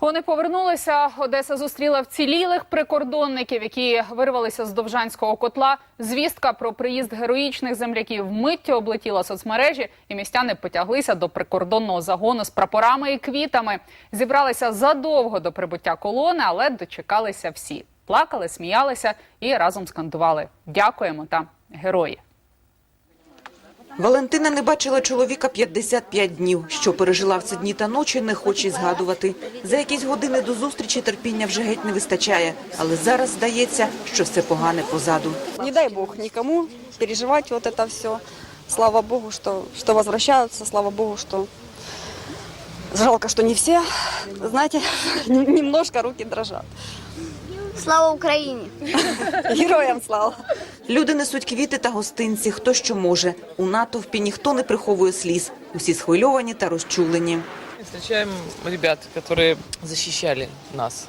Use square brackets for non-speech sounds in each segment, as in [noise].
Вони повернулися. Одеса зустріла вцілілих прикордонників, які вирвалися з довжанського котла. Звістка про приїзд героїчних земляків миттю облетіла соцмережі, і містяни потяглися до прикордонного загону з прапорами і квітами. Зібралися задовго до прибуття колони, але дочекалися всі. Плакали, сміялися і разом скандували Дякуємо та герої. Валентина не бачила чоловіка 55 днів. Що пережила в ці дні та ночі, не хоче згадувати. За якісь години до зустрічі терпіння вже геть не вистачає. Але зараз здається, що все погане позаду. Не дай бог никому переживать вот это все. Слава богу, что, что возвращаются, слава богу, что жалко, что не все. Знаете, [laughs] немножко руки дрожат. Слава Україні! Героям слава. Люди несуть квіти та гостинці, хто що може. У натовпі ніхто не приховує сліз. Усі схвильовані та розчулені. Встречаем ребят, которые защищали нас.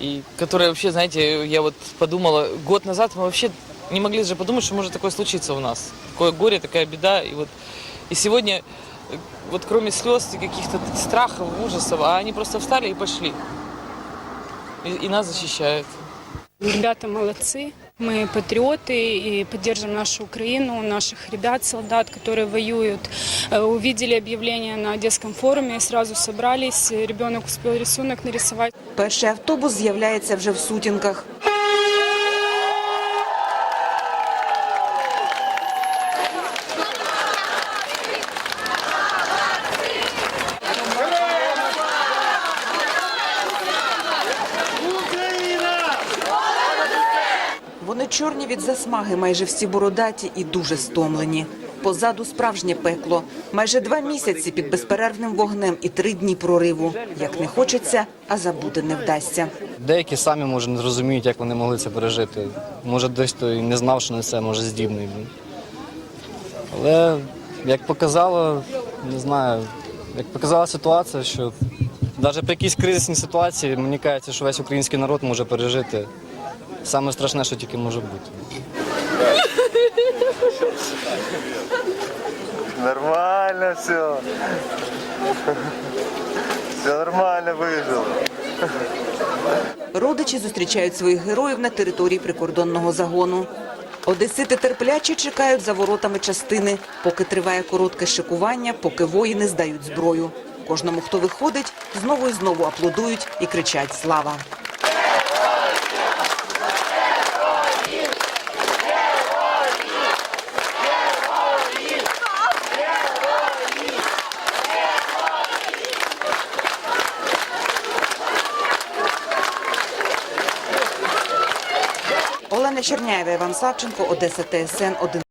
И которые вообще, знаете, я вот подумала, год назад мы вообще не могли же подумать, что может такое случиться у нас. Такое горе, такая беда. И вот и сегодня, э, вот кроме слез и каких-то страхов, ужасов, а они просто встали и пошли. И, и нас защищают. Ребята молодцы. Мы патриоты и поддержим нашу Украину, наших ребят, солдат, которые воюют. Э, Увидели объявление на Одесском форуме, сразу собрались. Ребенок успел рисунок нарисовать. Перший автобус з'являється вже в сутінках. Вони чорні від засмаги, майже всі бородаті і дуже стомлені. Позаду справжнє пекло. Майже два місяці під безперервним вогнем і три дні прориву. Як не хочеться, а забути не вдасться. Деякі самі може не розуміють, як вони могли це пережити. Може, десь то не знав, що на це може здібний. був. Але як показало, не знаю, як показала ситуація, що навіть при якійсь кризисній ситуації мені кажеться, що весь український народ може пережити саме страшне, що тільки може бути. Нормально все. Все нормально выжил. Родичі зустрічають своїх героїв на території прикордонного загону. Одесити терпляче чекають за воротами частини, поки триває коротке шикування, поки воїни здають зброю. Кожному, хто виходить, знову і знову аплодують і кричать «Слава!». Олена Черняєва, Іван Савченко, Одеса ТСН 1.